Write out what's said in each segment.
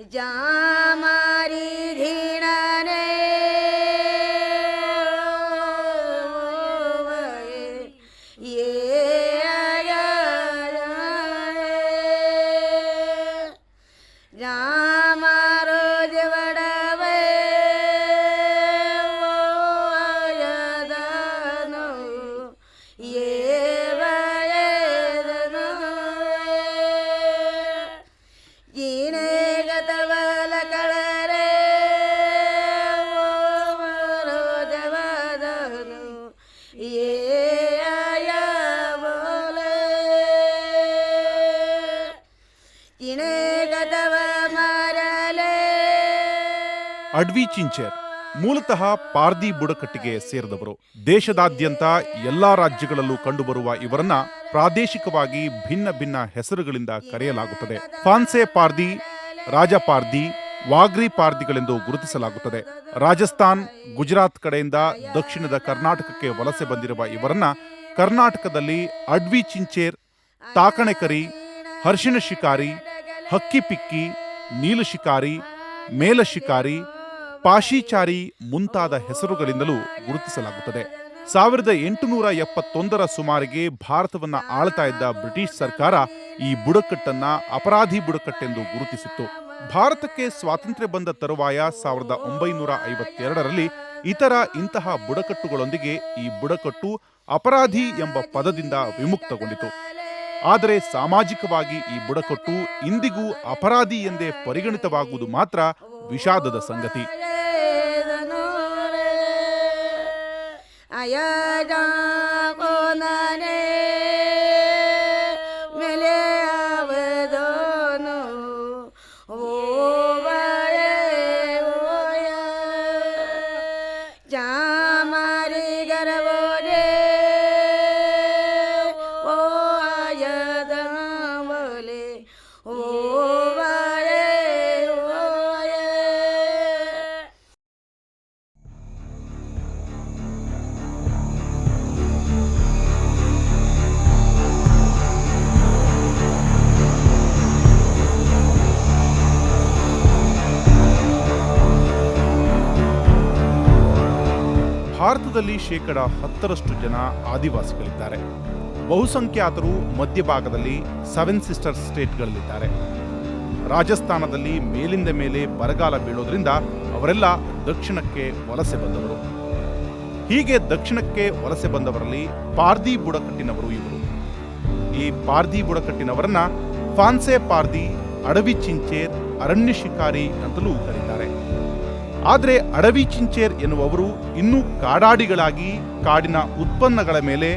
जा मिधि ಅಡ್ವಿ ಚಿಂಚರ್ ಮೂಲತಃ ಪಾರ್ದಿ ಬುಡಕಟ್ಟಿಗೆ ಸೇರಿದವರು. ದೇಶದಾದ್ಯಂತ ಎಲ್ಲಾ ರಾಜ್ಯಗಳಲ್ಲೂ ಕಂಡುಬರುವ ಇವರನ್ನ ಪ್ರಾದೇಶಿಕವಾಗಿ ಭಿನ್ನ ಭಿನ್ನ ಹೆಸರುಗಳಿಂದ ಕರೆಯಲಾಗುತ್ತದೆ. ಫಾನ್ಸೆ ಪಾರ್ದಿ, ರಾಜ ಪಾರ್ದಿ ವಾಗ್ರಿ ಪಾರ್ದಿಗಳೆಂದು ಗುರುತಿಸಲಾಗುತ್ತದೆ. ರಾಜಸ್ಥಾನ್, ಗುಜರಾತ್ ಕಡೆಯಿಂದ ದಕ್ಷಿಣದ ಕರ್ನಾಟಕಕ್ಕೆ ವಲಸೆ ಬಂದಿರುವ ಇವರನ್ನ ಕರ್ನಾಟಕದಲ್ಲಿ ಅಡ್ವಿ ಚಿಂಚೇರ್, ತಾಕಣೆಕರಿ, ಹರ್ಷಿಣ ಶಿಕಾರಿ, ಹಕ್ಕಿ ಪಿಕ್ಕಿ, ನೀಲು ಶಿಕಾರಿ, ಮೇಲ ಶಿಕಾರಿ, ಪಾಶಿಚಾರಿ ಮುಂತಾದ ಹೆಸರುಗಳಿಂದಲೂ ಗುರುತಿಸಲಾಗುತ್ತದೆ. ಸಾವಿರದ ಎಂಟುನೂರ ಎಪ್ಪತ್ತೊಂದರ ಸುಮಾರಿಗೆ ಭಾರತವನ್ನು ಆಳ್ತಾ ಇದ್ದ ಬ್ರಿಟಿಷ್ ಸರ್ಕಾರ ಈ ಬುಡಕಟ್ಟನ್ನ ಅಪರಾಧಿ ಬುಡಕಟ್ಟೆಂದು ಗುರುತಿಸಿತ್ತು. ಭಾರತಕ್ಕೆ ಸ್ವಾತಂತ್ರ್ಯ ಬಂದ ತರುವಾಯ ಸಾವಿರದ ಒಂಬೈನೂರ ಐವತ್ತೆರಡರಲ್ಲಿ ಇತರ ಇಂತಹ ಬುಡಕಟ್ಟುಗಳೊಂದಿಗೆ ಈ ಬುಡಕಟ್ಟು ಅಪರಾಧಿ ಎಂಬ ಪದದಿಂದ ವಿಮುಕ್ತಗೊಂಡಿತು. ಆದರೆ ಸಾಮಾಜಿಕವಾಗಿ ಈ ಬುಡಕಟ್ಟು ಇಂದಿಗೂ ಅಪರಾಧಿ ಎಂದೇ ಪರಿಗಣಿತವಾಗುವುದು ಮಾತ್ರ ವಿಷಾದದ ಸಂಗತಿ. ಭಾರತದಲ್ಲಿ ಶೇಕಡ ಹತ್ತರಷ್ಟು ಜನ ಆದಿವಾಸಿಗಳಿದ್ದಾರೆ. ಬಹುಸಂಖ್ಯಾತರು ಮಧ್ಯಭಾಗದಲ್ಲಿ ಸೆವೆನ್ ಸಿಸ್ಟರ್ ಸ್ಟೇಟ್ಗಳಲ್ಲಿದ್ದಾರೆ ರಾಜಸ್ಥಾನದಲ್ಲಿ ಮೇಲಿಂದ ಮೇಲೆ ಬರಗಾಲ ಬೀಳೋದ್ರಿಂದ ಅವರೆಲ್ಲ ದಕ್ಷಿಣಕ್ಕೆ ವಲಸೆ ಬಂದವರು. ಹೀಗೆ ದಕ್ಷಿಣಕ್ಕೆ ವಲಸೆ ಬಂದವರಲ್ಲಿ ಪಾರ್ದಿ ಬುಡಕಟ್ಟಿನವರು ಇವರು. ಈ ಪಾರ್ದಿ ಬುಡಕಟ್ಟಿನವರನ್ನ ಫಾನ್ಸೆ ಪಾರ್ದಿ ಅಡವಿ ಚಿಂಚೇರ್ ಅರಣ್ಯ ಶಿಕಾರಿ ಅಂತಲೂ ಕರೀತಾರೆ. ಆದರೆ ಅಡವಿ ಚಿಂಚೇರ್ ಎನ್ನುವವರು ಇನ್ನೂ ಕಾಡಾಡಿಗಳಾಗಿ ಕಾಡಿನ ಉತ್ಪನ್ನಗಳ ಮೇಲೆ,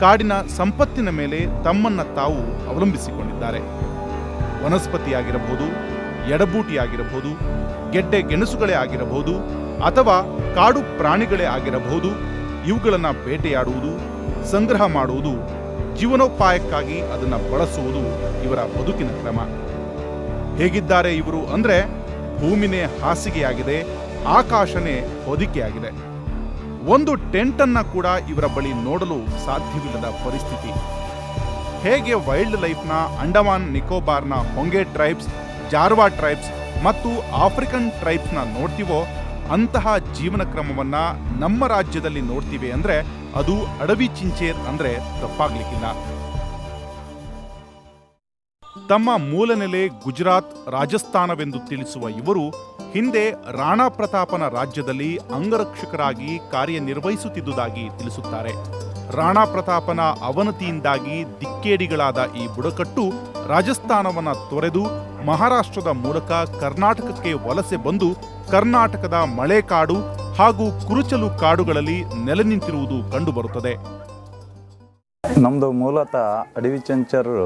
ಕಾಡಿನ ಸಂಪತ್ತಿನ ಮೇಲೆ ತಮ್ಮನ್ನ ತಾವು ಅವಲಂಬಿಸಿಕೊಂಡಿದ್ದಾರೆ. ವನಸ್ಪತಿಯಾಗಿರಬಹುದು, ಎಡಬೂಟಿಯಾಗಿರಬಹುದು, ಗೆಡ್ಡೆ ಗೆಣಸುಗಳೇ ಆಗಿರಬಹುದು, ಅಥವಾ ಕಾಡು ಪ್ರಾಣಿಗಳೇ ಆಗಿರಬಹುದು, ಇವುಗಳನ್ನು ಬೇಟೆಯಾಡುವುದು, ಸಂಗ್ರಹ ಮಾಡುವುದು, ಜೀವನೋಪಾಯಕ್ಕಾಗಿ ಅದನ್ನು ಬಳಸುವುದು ಇವರ ಬದುಕಿನ ಕ್ರಮ. ಹೇಗಿದ್ದಾರೆ ಇವರು ಅಂದ್ರೆ ಭೂಮಿನೇ ಹಾಸಿಗೆಯಾಗಿದೆ, ಆಕಾಶನೇ ಹೊದಿಕೆಯಾಗಿದೆ. ಒಂದು ಟೆಂಟ್ ಅನ್ನ ಕೂಡ ಇವರ ಬಳಿ ನೋಡಲು ಸಾಧ್ಯವಿಲ್ಲದ ಪರಿಸ್ಥಿತಿ. ಹೇಗೆ ವೈಲ್ಡ್ ಲೈಫ್ನ ಅಂಡಮಾನ್ ನಿಕೋಬಾರ್ನ ಹೊಂಗೆ ಟ್ರೈಬ್ಸ್, ಜಾರ್ವಾ ಟ್ರೈಬ್ಸ್ ಮತ್ತು ಆಫ್ರಿಕನ್ ಟ್ರೈಬ್ಸ್ನ ನೋಡ್ತೀವೋ, ಅಂತಹ ಜೀವನ ಕ್ರಮವನ್ನ ನಮ್ಮ ರಾಜ್ಯದಲ್ಲಿ ನೋಡ್ತೀವಿ ಅಂದ್ರೆ ಅದು ಅಡವಿ ಚಿಂಚೇರ್ ಅಂದರೆ ತಪ್ಪಾಗ್ಲಿಕ್ಕಿಲ್ಲ. ತಮ್ಮ ಮೂಲ ನೆಲೆ ಗುಜರಾತ್ ರಾಜಸ್ಥಾನವೆಂದು ತಿಳಿಸುವ ಇವರು ಹಿಂದೆ ರಾಣಾ ಪ್ರತಾಪನ ರಾಜ್ಯದಲ್ಲಿ ಅಂಗರಕ್ಷಕರಾಗಿ ಕಾರ್ಯನಿರ್ವಹಿಸುತ್ತಿದ್ದುದಾಗಿ ತಿಳಿಸುತ್ತಾರೆ. ರಾಣಾ ಪ್ರತಾಪನ ಅವನತಿಯಿಂದಾಗಿ ದಿಕ್ಕೇಡಿಗಳಾದ ಈ ಬುಡಕಟ್ಟು ರಾಜಸ್ಥಾನವನ್ನು ತೊರೆದು ಮಹಾರಾಷ್ಟ್ರದ ಮೂಲಕ ಕರ್ನಾಟಕಕ್ಕೆ ವಲಸೆ ಬಂದು ಕರ್ನಾಟಕದ ಮಳೆಕಾಡು ಹಾಗೂ ಕುರುಚಲು ಕಾಡುಗಳಲ್ಲಿ ನೆಲೆ ನಿಂತಿರುವುದು ಕಂಡುಬರುತ್ತದೆ. ನಮ್ಮದು ಮೂಲತಃ ಅಡವಿ ಚಂಚರು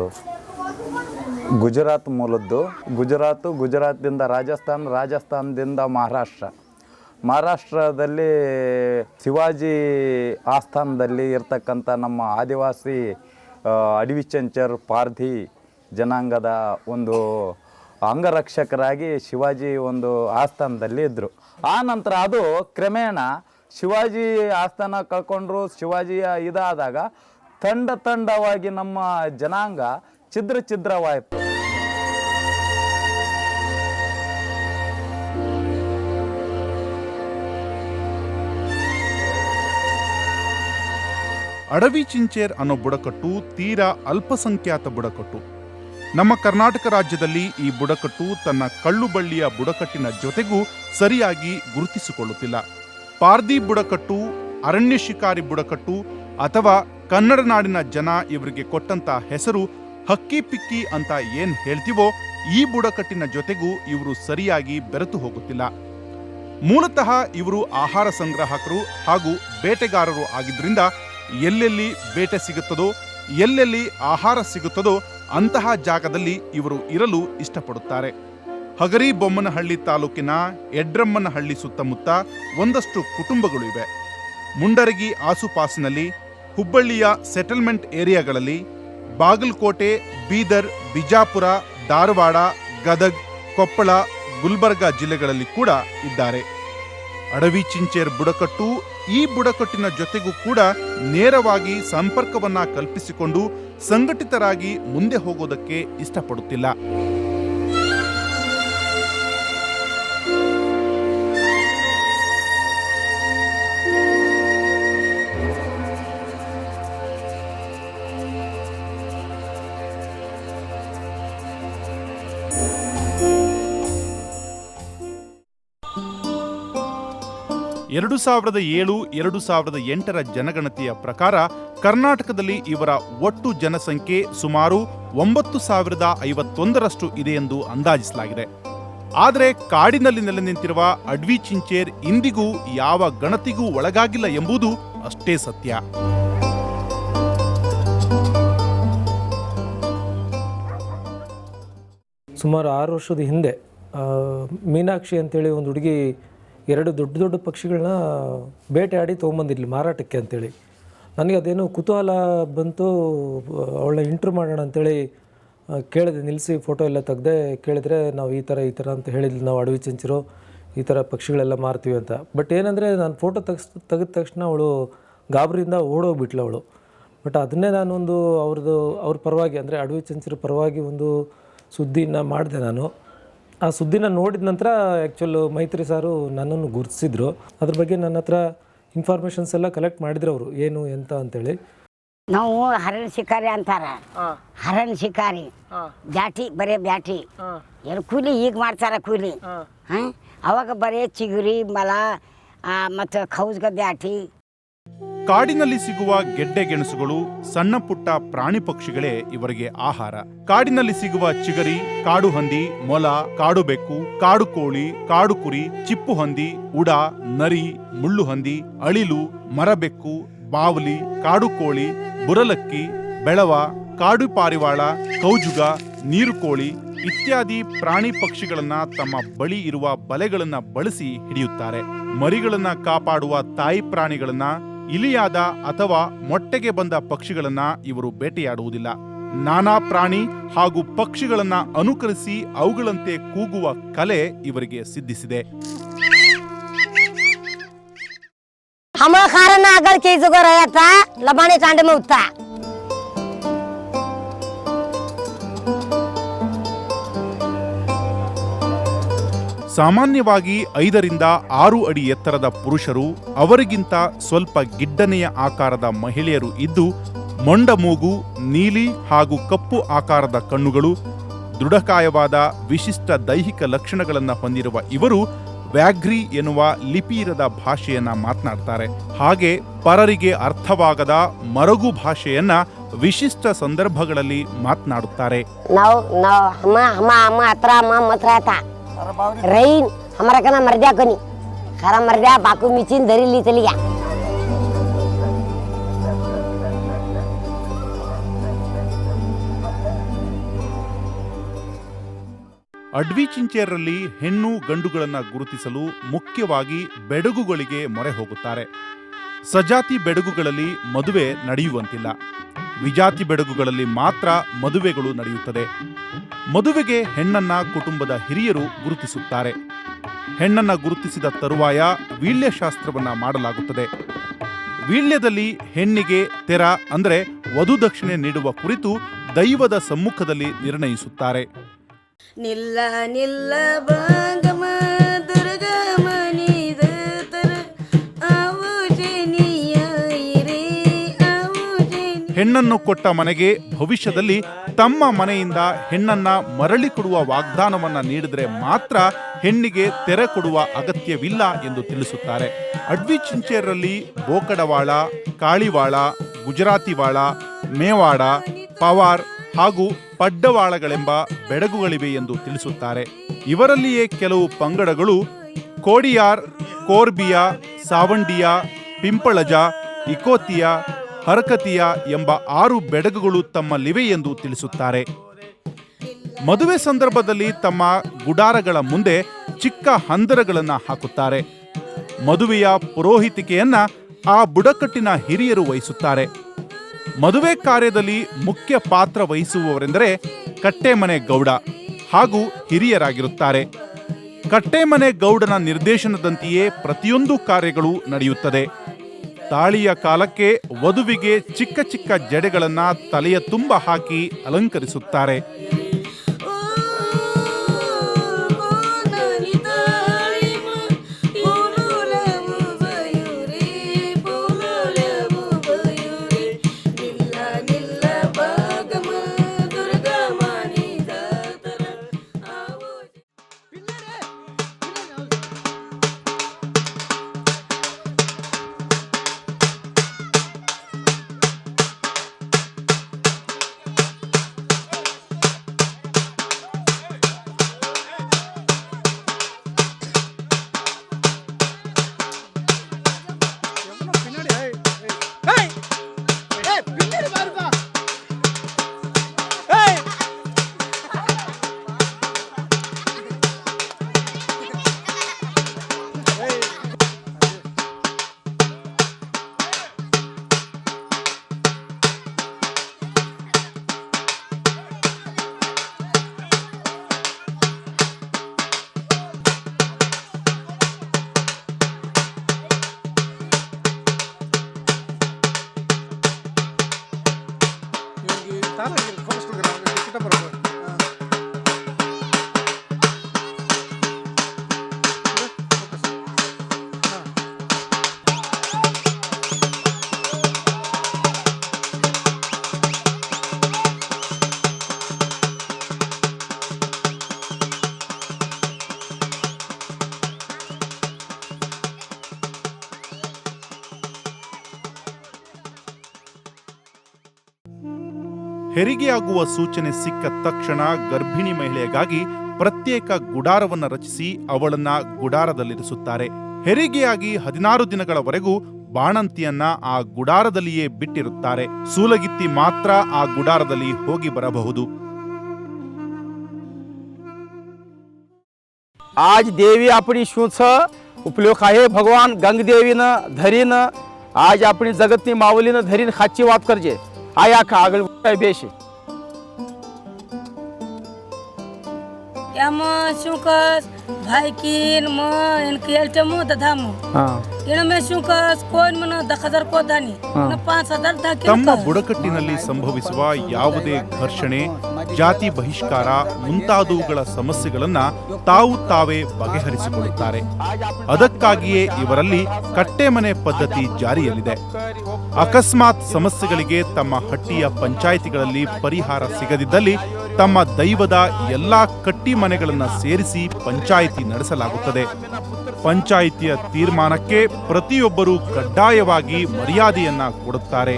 ಗುಜರಾತ್ ಮೂಲದ್ದು. ಗುಜರಾತು, ಗುಜರಾತ್ದಿಂದ ರಾಜಸ್ಥಾನ್, ರಾಜಸ್ಥಾನದಿಂದ ಮಹಾರಾಷ್ಟ್ರ. ಮಹಾರಾಷ್ಟ್ರದಲ್ಲಿ ಶಿವಾಜಿ ಆಸ್ಥಾನದಲ್ಲಿ ಇರ್ತಕ್ಕಂಥ ನಮ್ಮ ಆದಿವಾಸಿ ಅಡವಿಚಂಚರ್ ಅಡವಿ ಚಂಚರ್ ಪಾರ್ಧಿ ಜನಾಂಗದ ಒಂದು ಅಂಗರಕ್ಷಕರಾಗಿ ಶಿವಾಜಿ ಒಂದು ಆಸ್ಥಾನದಲ್ಲಿ ಇದ್ದರು ಆ ನಂತರ ಅದು ಕ್ರಮೇಣ ಶಿವಾಜಿ ಆಸ್ಥಾನ ಕಳ್ಕೊಂಡ್ರು, ಶಿವಾಜಿಯ ಇದಾದಾಗ ತಂಡ ತಂಡವಾಗಿ ನಮ್ಮ ಜನಾಂಗ ಛಿದ್ರ ಛಿದ್ರವಾಯಿತು ಅಡವಿ ಚಿಂಚೇರ್ ಅನ್ನೋ ಬುಡಕಟ್ಟು ತೀರಾ ಅಲ್ಪಸಂಖ್ಯಾತ ಬುಡಕಟ್ಟು. ನಮ್ಮ ಕರ್ನಾಟಕ ರಾಜ್ಯದಲ್ಲಿ ಈ ಬುಡಕಟ್ಟು ತನ್ನ ಕಳ್ಳು ಬಳ್ಳಿಯ ಬುಡಕಟ್ಟಿನ ಜೊತೆಗೂ ಸರಿಯಾಗಿ ಗುರುತಿಸಿಕೊಳ್ಳುತ್ತಿಲ್ಲ. ಪಾರ್ದಿ ಬುಡಕಟ್ಟು, ಅರಣ್ಯ ಶಿಕಾರಿ ಬುಡಕಟ್ಟು ಅಥವಾ ಕನ್ನಡ ನಾಡಿನ ಜನ ಇವರಿಗೆ ಕೊಟ್ಟಂತಹ ಹೆಸರು ಹಕ್ಕಿ ಪಿಕ್ಕಿ ಅಂತ ಏನ್ ಹೇಳ್ತೀವೋ ಈ ಬುಡಕಟ್ಟಿನ ಜೊತೆಗೂ ಇವರು ಸರಿಯಾಗಿ ಬೆರೆತು ಹೋಗುತ್ತಿಲ್ಲ. ಮೂಲತಃ ಇವರು ಆಹಾರ ಸಂಗ್ರಾಹಕರು ಹಾಗೂ ಬೇಟೆಗಾರರು ಆಗಿದ್ದರಿಂದ ಎಲ್ಲೆಲ್ಲಿ ಬೇಟೆ ಸಿಗುತ್ತದೋ, ಎಲ್ಲೆಲ್ಲಿ ಆಹಾರ ಸಿಗುತ್ತದೋ ಅಂತಹ ಜಾಗದಲ್ಲಿ ಇವರು ಇರಲು ಇಷ್ಟಪಡುತ್ತಾರೆ. ಹಗರಿ ಬೊಮ್ಮನಹಳ್ಳಿ ತಾಲೂಕಿನ ಎಡ್ರಮ್ಮನಹಳ್ಳಿ ಸುತ್ತಮುತ್ತ ಒಂದಷ್ಟು ಕುಟುಂಬಗಳು ಇವೆ. ಮುಂಡರಗಿ ಆಸುಪಾಸಿನಲ್ಲಿ ಹುಬ್ಬಳ್ಳಿಯ ಸೆಟಲ್ಮೆಂಟ್ ಏರಿಯಾಗಳಲ್ಲಿ ಬಾಗಲಕೋಟೆ, ಬೀದರ್, ಬಿಜಾಪುರ, ಧಾರವಾಡ, ಗದಗ್, ಕೊಪ್ಪಳ, ಗುಲ್ಬರ್ಗ ಜಿಲ್ಲೆಗಳಲ್ಲಿ ಕೂಡ ಇದ್ದಾರೆ. ಅಡವಿ ಚಿಂಚೇರ್ ಬುಡಕಟ್ಟು ಈ ಬುಡಕಟ್ಟಿನ ಜೊತೆಗೂ ಕೂಡ ನೇರವಾಗಿ ಸಂಪರ್ಕವನ್ನ ಕಲ್ಪಿಸಿಕೊಂಡು ಸಂಘಟಿತರಾಗಿ ಮುಂದೆ ಹೋಗೋದಕ್ಕೆ ಇಷ್ಟಪಡುತ್ತಿಲ್ಲ. ಎರಡು ಸಾವಿರದ ಏಳು, ಎರಡು ಸಾವಿರದ ಎಂಟರ ಜನಗಣತಿಯ ಪ್ರಕಾರ ಕರ್ನಾಟಕದಲ್ಲಿ ಇವರ ಒಟ್ಟು ಜನಸಂಖ್ಯೆ ಸುಮಾರು ಒಂಬತ್ತು ಸಾವಿರದ ಐವತ್ತೊಂದರಷ್ಟು ಇದೆ ಎಂದು ಅಂದಾಜಿಸಲಾಗಿದೆ. ಆದರೆ ಕಾಡಿನಲ್ಲಿ ನೆಲೆ ನಿಂತಿರುವ ಅಡ್ವಿ ಚಿಂಚೇರ್ ಇಂದಿಗೂ ಯಾವ ಗಣತಿಗೂ ಒಳಗಾಗಿಲ್ಲ ಎಂಬುದು ಅಷ್ಟೇ ಸತ್ಯ. ಸುಮಾರು ಆರು ವರ್ಷದ ಹಿಂದೆ ಮೀನಾಕ್ಷಿ ಅಂತೇಳಿ ಒಂದು ಹುಡುಗಿ ಎರಡು ದೊಡ್ಡ ದೊಡ್ಡ ಪಕ್ಷಿಗಳನ್ನ ಬೇಟೆಯಾಡಿ ತೊಗೊಂಬಂದಿರಲಿ ಮಾರಾಟಕ್ಕೆ ಅಂತೇಳಿ. ನನಗೆ ಅದೇನೋ ಕುತೂಹಲ ಬಂತು, ಅವಳನ್ನ ಇಂಟ್ರ್ ಮಾಡೋಣ ಅಂತೇಳಿ ಕೇಳಿದೆ ನಿಲ್ಲಿಸಿ ಫೋಟೋ ಎಲ್ಲ ತೆಗ್ದೆ ಕೇಳಿದರೆ ನಾವು ಈ ಥರ ಈ ಥರ ಅಂತ ಹೇಳಿದ್ವಿ ನಾವು ಅಡವಿ ಚಂಚಿರೋ ಈ ಥರ ಪಕ್ಷಿಗಳೆಲ್ಲ ಮಾರ್ತೀವಿ ಅಂತ. ಬಟ್ ಏನಂದರೆ ನಾನು ಫೋಟೋ ತೆಗ್ಸ್, ತೆಗೆದ ತಕ್ಷಣ ಅವಳು ಗಾಬರಿಯಿಂದ ಓಡೋಗ್ಬಿಟ್ಲು ಅವಳು. ಬಟ್ ಅದನ್ನೇ ನಾನೊಂದು ಅವ್ರದ್ದು, ಅವ್ರ ಪರವಾಗಿ, ಅಂದರೆ ಅಡವಿ ಚಂಚರ ಪರವಾಗಿ ಒಂದು ಸುದ್ದಿನ ಮಾಡಿದೆ ನಾನು. ಆ ಸುದ್ದಿನ ನೋಡಿದ ನಂತರ ಆ್ಯಕ್ಚುಲ್ ಮೈತ್ರಿ ಸಾರು ನನ್ನನ್ನು ಗುರುತಿಸಿದ್ರು. ಅದ್ರ ಬಗ್ಗೆ ನನ್ನ ಹತ್ರ ಇನ್ಫಾರ್ಮೇಷನ್ಸ್ ಎಲ್ಲ ಕಲೆಕ್ಟ್ ಮಾಡಿದ್ರು ಅವರು. ಏನು ಎಂತ ಅಂತೇಳಿ. ನಾವು ಹರಣ ಶಿಕಾರಿ ಅಂತಾರ. ಹರಣ ಶಿಕಾರಿ. ಬ್ಯಾಟಿ ಬರೇ ಬ್ಯಾಟಿ. ಏನು ಕೂಲಿ ಈಗ ಮಾಡ್ತಾರ ಕೂಲಿ. ಹಾಂ ಅವಾಗ ಬರೇ ಚಿಗುರಿ ಮಲ ಮತ್ತು ಖೌಜ್ಗ ಬ್ಯಾಟಿ ಕಾಡಿನಲ್ಲಿ ಸಿಗುವ ಗೆಡ್ಡೆ ಗೆಣಸುಗಳು, ಸಣ್ಣ ಪುಟ್ಟ ಪ್ರಾಣಿ ಪಕ್ಷಿಗಳೇ ಇವರಿಗೆ ಆಹಾರ. ಕಾಡಿನಲ್ಲಿ ಸಿಗುವ ಚಿಗರಿ, ಕಾಡು ಹಂದಿ, ಮೊಲ, ಕಾಡು ಬೆಕ್ಕು, ಕಾಡು ಕೋಳಿ, ಕಾಡು ಕುರಿ, ಚಿಪ್ಪು ಹಂದಿ, ಉಡ, ನರಿ, ಮುಳ್ಳು ಹಂದಿ, ಅಳಿಲು, ಮರಬೆಕ್ಕು, ಬಾವಲಿ, ಕಾಡು ಕೋಳಿ, ಬುರಲಕ್ಕಿ, ಬೆಳವ, ಕಾಡು ಪಾರಿವಾಳ, ಕೌಜುಗ ನೀರುಕೋಳಿ ಇತ್ಯಾದಿ ಪ್ರಾಣಿ ಪಕ್ಷಿಗಳನ್ನ ತಮ್ಮ ಬಳಿ ಇರುವ ಬಲೆಗಳನ್ನ ಬಳಸಿ ಹಿಡಿಯುತ್ತಾರೆ. ಮರಿಗಳನ್ನ ಕಾಪಾಡುವ ತಾಯಿ ಪ್ರಾಣಿಗಳನ್ನ ಇಲಿಯಾದ ಅಥವಾ ಮೊಟ್ಟೆಗೆ ಬಂದ ಪಕ್ಷಿಗಳನ್ನ ಇವರು ಬೇಟೆಯಾಡುವುದಿಲ್ಲ ನಾನಾ ಪ್ರಾಣಿ ಹಾಗೂ ಪಕ್ಷಿಗಳನ್ನ ಅನುಕರಿಸಿ ಅವುಗಳಂತೆ ಕೂಗುವ ಕಲೆ ಇವರಿಗೆ ಸಿದ್ಧಿಸಿದೆ हमारा खारा ना अगर की जगह रहा था लबानी चांडे में उठता ಸಾಮಾನ್ಯವಾಗಿ ಐದರಿಂದ ಆರು ಅಡಿ ಎತ್ತರದ ಪುರುಷರು, ಅವರಿಗಿಂತ ಸ್ವಲ್ಪ ಗಿಡ್ಡನೆಯ ಆಕಾರದ ಮಹಿಳೆಯರು ಇದ್ದು, ಮೊಂಡ ಮೂಗು, ನೀಲಿ ಹಾಗೂ ಕಪ್ಪು ಆಕಾರದ ಕಣ್ಣುಗಳು, ದೃಢಕಾಯವಾದ ವಿಶಿಷ್ಟ ದೈಹಿಕ ಲಕ್ಷಣಗಳನ್ನು ಹೊಂದಿರುವ ಇವರು ವ್ಯಾಘ್ರಿ ಎನ್ನುವ ಲಿಪಿಯಿರದ ಭಾಷೆಯನ್ನ ಮಾತನಾಡ್ತಾರೆ. ಹಾಗೆ ಪರರಿಗೆ ಅರ್ಥವಾಗದ ಮರಗು ಭಾಷೆಯನ್ನ ವಿಶಿಷ್ಟ ಸಂದರ್ಭಗಳಲ್ಲಿ ಮಾತನಾಡುತ್ತಾರೆ. नाव नाव हम हम हम अतरा हम मत रहता रहीन हमारा कना मर दिया कनी खरा मर दिया बाकू मिचिन धरी ली चली गया ಅಡ್ವಿ ಚಿಂಚೇರರಲ್ಲಿ ಹೆಣ್ಣು ಗಂಡುಗಳನ್ನ ಗುರುತಿಸಲು ಮುಖ್ಯವಾಗಿ ಬೆಡಗುಗಳಿಗೆ ಮೊರೆ ಹೋಗುತ್ತಾರೆ ಸಜಾತಿ ಬೆಡಗುಗಳಲ್ಲಿ ಮದುವೆ ನಡೆಯುವಂತಿಲ್ಲ. ವಿಜಾತಿ ಬೆಡಗುಗಳಲ್ಲಿ ಮಾತ್ರ ಮದುವೆಗಳು ನಡೆಯುತ್ತದೆ. ಮದುವೆಗೆ ಹೆಣ್ಣನ್ನ ಕುಟುಂಬದ ಹಿರಿಯರು ಗುರುತಿಸುತ್ತಾರೆ. ಹೆಣ್ಣನ್ನ ಗುರುತಿಸಿದ ತರುವಾಯ ವೀಳ್ಯಶಾಸ್ತ್ರವನ್ನ ಮಾಡಲಾಗುತ್ತದೆ. ವೀಳ್ಯದಲ್ಲಿ ಹೆಣ್ಣಿಗೆ ತೆರ ಅಂದರೆ ವಧು ದಕ್ಷಿಣೆ ನೀಡುವ ಕುರಿತು ದೈವದ ಸಮ್ಮುಖದಲ್ಲಿ ನಿರ್ಣಯಿಸುತ್ತಾರೆ. ನಿಲ್ಲ ನಿಲ್ಲ ಹೆಣ್ಣನ್ನು ಕೊಟ್ಟ ಮನೆಗೆ ಭವಿಷ್ಯದಲ್ಲಿ ತಮ್ಮ ಮನೆಯಿಂದ ಹೆಣ್ಣನ್ನ ಮರಳಿ ಕೊಡುವ ವಾಗ್ದಾನವನ್ನ ನೀಡಿದರೆ ಮಾತ್ರ ಹೆಣ್ಣಿಗೆ ತೆರೆ ಕೊಡುವ ಅಗತ್ಯವಿಲ್ಲ ಎಂದು ತಿಳಿಸುತ್ತಾರೆ. ಅಡ್ವಿಚಿಂಚೇರಲ್ಲಿ ಬೋಕಡವಾಳ, ಕಾಳಿವಾಳ, ಗುಜರಾತಿವಾಳ, ಮೇವಾಡ, ಪವಾರ್ ಹಾಗೂ ಪಡ್ಡವಾಳಗಳೆಂಬ ಬೆಡಗುಗಳಿವೆ ಎಂದು ತಿಳಿಸುತ್ತಾರೆ. ಇವರಲ್ಲಿಯೇ ಕೆಲವು ಪಂಗಡಗಳು ಕೋಡಿಯಾರ್, ಕೋರ್ಬಿಯಾ, ಸಾವಂಡಿಯಾ, ಪಿಂಪಳಜ, ಇಕೋತಿಯ ಹರಕತಿಯ ಎಂಬ ಆರು ಬೆಡಗುಗಳು ತಮ್ಮಲ್ಲಿವೆ ಎಂದು ತಿಳಿಸುತ್ತಾರೆ. ಮದುವೆ ಸಂದರ್ಭದಲ್ಲಿ ತಮ್ಮ ಗುಡಾರಗಳ ಮುಂದೆ ಚಿಕ್ಕ ಹಂದರಗಳನ್ನು ಹಾಕುತ್ತಾರೆ. ಮದುವೆಯ ಪುರೋಹಿತಿಕೆಯನ್ನ ಆ ಬುಡಕಟ್ಟಿನ ಹಿರಿಯರು ವಹಿಸುತ್ತಾರೆ. ಮದುವೆ ಕಾರ್ಯದಲ್ಲಿ ಮುಖ್ಯ ಪಾತ್ರ ವಹಿಸುವವರೆಂದರೆ ಕಟ್ಟೆಮನೆ ಗೌಡ ಹಾಗೂ ಹಿರಿಯರಾಗಿರುತ್ತಾರೆ. ಕಟ್ಟೆಮನೆ ಗೌಡನ ನಿರ್ದೇಶನದಂತೆಯೇ ಪ್ರತಿಯೊಂದು ಕಾರ್ಯಗಳು ನಡೆಯುತ್ತದೆ. ತಾಳಿಯ ಕಾಲಕ್ಕೆ ವಧುವಿಗೆ ಚಿಕ್ಕ ಚಿಕ್ಕ ಜಡೆಗಳನ್ನ ತಲೆಯ ತುಂಬ ಹಾಕಿ ಅಲಂಕರಿಸುತ್ತಾರೆ. ಹೆರಿಗೆಯಾಗುವ ಸೂಚನೆ ಸಿಕ್ಕ ತಕ್ಷಣ ಗರ್ಭಿಣಿ ಮಹಿಳೆಗಾಗಿ ಪ್ರತ್ಯೇಕ ಗುಡಾರವನ್ನ ರಚಿಸಿ ಅವಳನ್ನ ಗುಡಾರದಲ್ಲಿರಿಸುತ್ತಾರೆ ಹೆರಿಗೆಯಾಗಿ ಹದಿನಾರು ದಿನಗಳವರೆಗೂ ಬಾಣಂತಿಯನ್ನ ಆ ಗುಡಾರದಲ್ಲಿಯೇ ಬಿಟ್ಟಿರುತ್ತಾರೆ ಸೂಲಗಿತ್ತಿ ಮಾತ್ರ ಆ ಗುಡಾರದಲ್ಲಿ ಹೋಗಿ ಬರಬಹುದು आज देवी आपली शूच उपयोग आहे भगवान गंगदेवीनं धरीन आज आपली जगतनी माऊलीनं धरीन खाची वात करजे आया આ આખા આગળ બેસે એમાં શું કસ ભાઈ કીન ದಧಾಮ એન કેલ્ટે મો દધામો ಇಣ ಮೇಶುಕ ದಖದರ್ ಕೋದಾನಿ ಪಾಂಚ್ ಹಜಾರ್ ತಮ್ಮ ಬುಡಕಟ್ಟಿನಲ್ಲಿ ಸಂಭವಿಸುವ ಯಾವುದೇ ಘರ್ಷಣೆ ಜಾತಿ ಬಹಿಷ್ಕಾರ ಮುಂತಾದವುಗಳ ಸಮಸ್ಯೆಗಳನ್ನ ತಾವು ತಾವೇ ಬಗೆಹರಿಸಿಕೊಳ್ಳುತ್ತಾರೆ ಅದಕ್ಕಾಗಿಯೇ ಇವರಲ್ಲಿ ಕಟ್ಟೆಮನೆ ಪದ್ಧತಿ ಜಾರಿಯಲ್ಲಿದೆ ಅಕಸ್ಮಾತ್ ಸಮಸ್ಯೆಗಳಿಗೆ ತಮ್ಮ ಹಟ್ಟಿಯ ಪಂಚಾಯಿತಿಗಳಲ್ಲಿ ಪರಿಹಾರ ಸಿಗದಿದ್ದಲ್ಲಿ ತಮ್ಮ ದೈವದ ಎಲ್ಲಾ ಕಟ್ಟಿ ಮನೆಗಳನ್ನು ಸೇರಿಸಿ ಪಂಚಾಯಿತಿ ನಡೆಸಲಾಗುತ್ತದೆ. ಪಂಚಾಯಿತಿಯ ತೀರ್ಮಾನಕ್ಕೆ ಪ್ರತಿಯೊಬ್ಬರೂ ಕಡ್ಡಾಯವಾಗಿ ಮರ್ಯಾದೆಯನ್ನ ಕೊಡುತ್ತಾರೆ.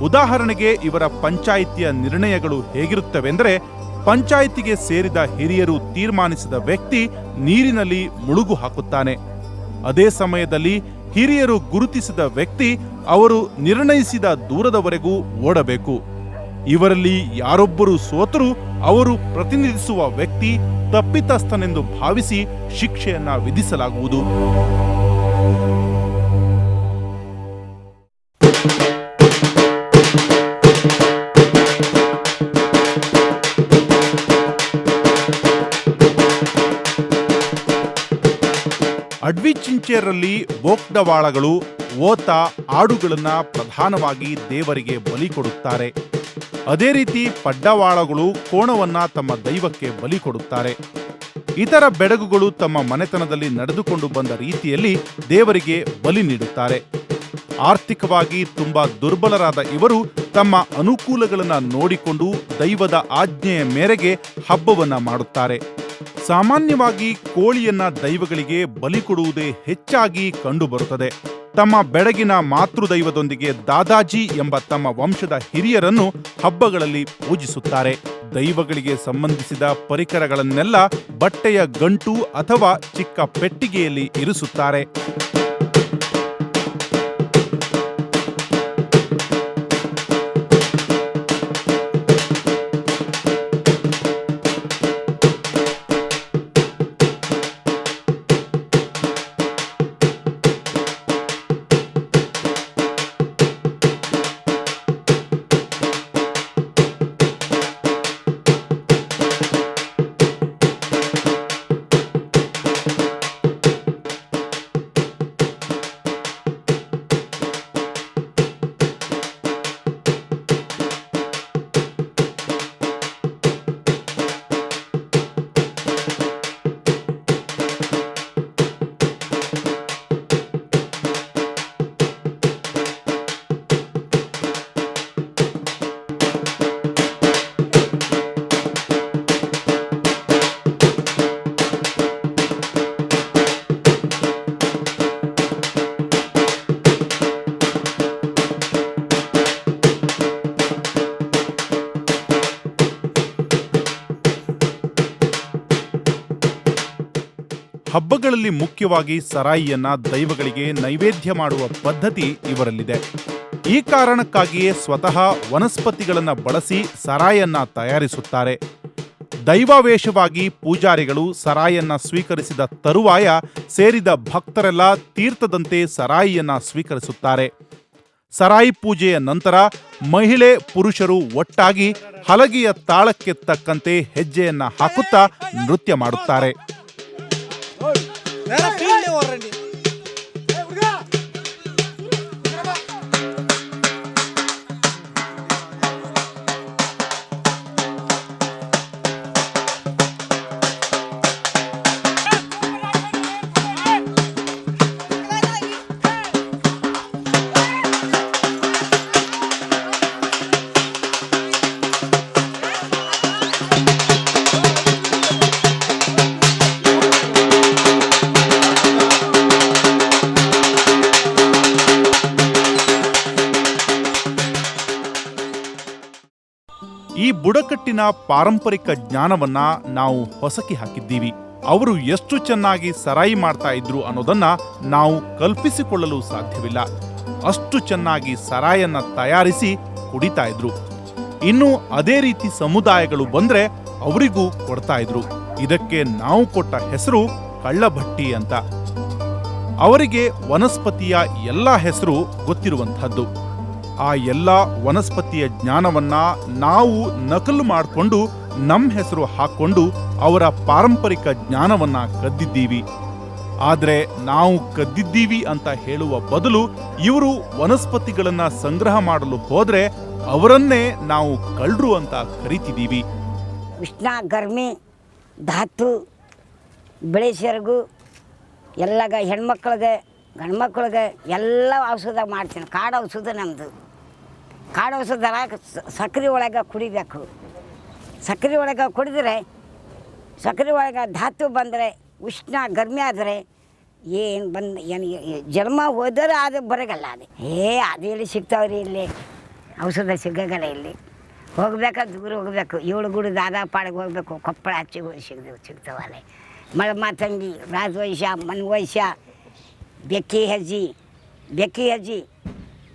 ಉದಾಹರಣೆಗೆ ಇವರ ಪಂಚಾಯಿತಿಯ ನಿರ್ಣಯಗಳು ಹೇಗಿರುತ್ತವೆಂದರೆ, ಪಂಚಾಯಿತಿಗೆ ಸೇರಿದ ಹಿರಿಯರು ತೀರ್ಮಾನಿಸಿದ ವ್ಯಕ್ತಿ ನೀರಿನಲ್ಲಿ ಮುಳುಗು ಹಾಕುತ್ತಾನೆ ಅದೇ ಸಮಯದಲ್ಲಿ ಹಿರಿಯರು ಗುರುತಿಸಿದ ವ್ಯಕ್ತಿ ಅವರು ನಿರ್ಣಯಿಸಿದ ದೂರದವರೆಗೂ ಓಡಬೇಕು. ಇವರಲ್ಲಿ ಯಾರೊಬ್ಬರು ಸೋತರೂ ಅವರು ಪ್ರತಿನಿಧಿಸುವ ವ್ಯಕ್ತಿ ತಪ್ಪಿತಸ್ಥನೆಂದು ಭಾವಿಸಿ ಶಿಕ್ಷೆಯನ್ನ ವಿಧಿಸಲಾಗುವುದು. ಅಡ್ವಿಚಿಂಚೇರಲ್ಲಿ ಬೋಕ್ಡವಾಳಗಳು, ಓತ ಆಡುಗಳನ್ನ ಪ್ರಧಾನವಾಗಿ ದೇವರಿಗೆ ಬಲಿ ಕೊಡುತ್ತಾರೆ. ಅದೇ ರೀತಿ ಪಡ್ಡವಾಳಗಳು ಕೋಣವನ್ನ ತಮ್ಮ ದೈವಕ್ಕೆ ಬಲಿ ಕೊಡುತ್ತಾರೆ. ಇತರ ಬೆಡಗುಗಳು ತಮ್ಮ ಮನೆತನದಲ್ಲಿ ನಡೆದುಕೊಂಡು ಬಂದ ರೀತಿಯಲ್ಲಿ ದೇವರಿಗೆ ಬಲಿ ನೀಡುತ್ತಾರೆ. ಆರ್ಥಿಕವಾಗಿ ತುಂಬಾ ದುರ್ಬಲರಾದ ಇವರು ತಮ್ಮ ಅನುಕೂಲಗಳನ್ನು ನೋಡಿಕೊಂಡು ದೈವದ ಆಜ್ಞೆಯ ಮೇರೆಗೆ ಹಬ್ಬವನ್ನ ಮಾಡುತ್ತಾರೆ. ಸಾಮಾನ್ಯವಾಗಿ ಕೋಳಿಯನ್ನ ದೈವಗಳಿಗೆ ಬಲಿ ಕೊಡುವುದೇ ಹೆಚ್ಚಾಗಿ ಕಂಡುಬರುತ್ತದೆ. ತಮ್ಮ ಬೆಳಗಿನ ಮಾತೃದೈವದೊಂದಿಗೆ ದಾದಾಜಿ ಎಂಬ ತಮ್ಮ ವಂಶದ ಹಿರಿಯರನ್ನು ಹಬ್ಬಗಳಲ್ಲಿ ಪೂಜಿಸುತ್ತಾರೆ. ದೈವಗಳಿಗೆ ಸಂಬಂಧಿಸಿದ ಪರಿಕರಗಳನ್ನೆಲ್ಲ ಬಟ್ಟೆಯ ಗಂಟು ಅಥವಾ ಚಿಕ್ಕ ಪೆಟ್ಟಿಗೆಯಲ್ಲಿ ಇರಿಸುತ್ತಾರೆ. ಮುಖ್ಯವಾಗಿ ಸರಾಯಿಯನ್ನ ದೈವಗಳಿಗೆ ನೈವೇದ್ಯ ಮಾಡುವ ಪದ್ಧತಿ ಇವರಲ್ಲಿದೆ. ಈ ಕಾರಣಕ್ಕಾಗಿಯೇ ಸ್ವತಃ ವನಸ್ಪತಿಗಳನ್ನ ಬಳಸಿ ಸರಾಯನ್ನ ತಯಾರಿಸುತ್ತಾರೆ. ದೈವಾವೇಶವಾಗಿ ಪೂಜಾರಿಗಳು ಸರಾಯನ್ನ ಸ್ವೀಕರಿಸಿದ ತರುವಾಯ ಸೇರಿದ ಭಕ್ತರೆಲ್ಲ ತೀರ್ಥದಂತೆ ಸರಾಯಿಯನ್ನ ಸ್ವೀಕರಿಸುತ್ತಾರೆ. ಸರಾಯಿ ಪೂಜೆಯ ನಂತರ ಮಹಿಳೆ ಪುರುಷರು ಒಟ್ಟಾಗಿ ಹಲಗೆಯ ತಾಳಕ್ಕೆ ತಕ್ಕಂತೆ ಹೆಜ್ಜೆಯನ್ನ ಹಾಕುತ್ತಾ ನೃತ್ಯ ಮಾಡುತ್ತಾರೆ. ಈ ಬುಡಕಟ್ಟಿನ ಪಾರಂಪರಿಕ ಜ್ಞಾನವನ್ನ ನಾವು ಹೊಸಕಿ ಹಾಕಿದ್ದೀವಿ. ಅವರು ಎಷ್ಟು ಚೆನ್ನಾಗಿ ಸರಾಯಿ ಮಾಡ್ತಾ ಇದ್ರು ಅನ್ನೋದನ್ನ ನಾವು ಕಲ್ಪಿಸಿಕೊಳ್ಳಲು ಸಾಧ್ಯವಿಲ್ಲ. ಅಷ್ಟು ಚೆನ್ನಾಗಿ ಸರಾಯನ್ನ ತಯಾರಿಸಿ ಕುಡಿತಾ ಇದ್ರು. ಇನ್ನು ಅದೇ ರೀತಿ ಸಮುದಾಯಗಳು ಬಂದ್ರೆ ಅವರಿಗೂ ಕೊಡ್ತಾ ಇದ್ರು. ಇದಕ್ಕೆ ನಾವು ಕೊಟ್ಟ ಹೆಸರು ಕಳ್ಳಭಟ್ಟಿ ಅಂತ. ಅವರಿಗೆ ವನಸ್ಪತಿಯ ಎಲ್ಲ ಹೆಸರು ಗೊತ್ತಿರುವಂತಹದ್ದು. ಆ ಎಲ್ಲ ವನಸ್ಪತಿಯ ಜ್ಞಾನವನ್ನ ನಾವು ನಕಲು ಮಾಡಿಕೊಂಡು ನಮ್ಮ ಹೆಸರು ಹಾಕೊಂಡು ಅವರ ಪಾರಂಪರಿಕ ಜ್ಞಾನವನ್ನ ಕದ್ದಿದ್ದೀವಿ. ಆದರೆ ನಾವು ಕದ್ದಿದ್ದೀವಿ ಅಂತ ಹೇಳುವ ಬದಲು ಇವರು ವನಸ್ಪತಿಗಳನ್ನ ಸಂಗ್ರಹ ಮಾಡಲು ಹೋದ್ರೆ ಅವರನ್ನೇ ನಾವು ಕಳ್ರು ಅಂತ ಕರಿತಿದ್ದೀವಿ. ಉಷ್ಣ ಗರ್ಮಿ, ಧಾತು, ಬೆಳೆ ಸೆರಗು ಎಲ್ಲಗ ಹೆಣ್ಮಕ್ಳಿಗೆ, ಗಂಡ್ಮಕ್ಳಿಗೆ ಎಲ್ಲ ಔಷಧ ಮಾಡ್ತೀನಿ. ಕಾಡು ಔಷಧ ನಮ್ಮದು ಕಾಡು ದರ ಸಕ್ಕರೆ ಒಳಗೆ ಕುಡಿಬೇಕು. ಸಕ್ಕರೆ ಒಳಗೆ ಕುಡಿದ್ರೆ ಸಕ್ಕರೆ ಒಳಗೆ ಧಾತು ಬಂದರೆ, ಉಷ್ಣ ಗರ್ಮಿ ಆದರೆ, ಏನು ಬಂದು, ಏನು ಜನ್ಮ ಹೋದರೆ ಅದು ಬರಗಲ್ಲ ಅದು. ಏ, ಅದು ಎಲ್ಲಿ ಸಿಗ್ತಾವ್ರಿ ಇಲ್ಲಿ? ಔಷಧ ಸಿಗಗಲ್ಲ ಇಲ್ಲಿ. ಹೋಗ್ಬೇಕಾದ್ರೆ ದೂರ ಹೋಗ್ಬೇಕು. ಏಳು ಗುಡು ದಾದಾ ಪಾಡಿಗೆ ಹೋಗ್ಬೇಕು. ಕೊಪ್ಪಳ ಹಚ್ಚಿ ಸಿಗ್ದು ಮಳೆ ಮಾತಂಗಿ ರಾಜವೈಶ್ಯ, ಮನ್ವೈಶ್ಯ, ಬೆಕ್ಕಿ ಹೆಜ್ಜಿ ಬೆಕ್ಕಿ ಹೆಜ್ಜಿ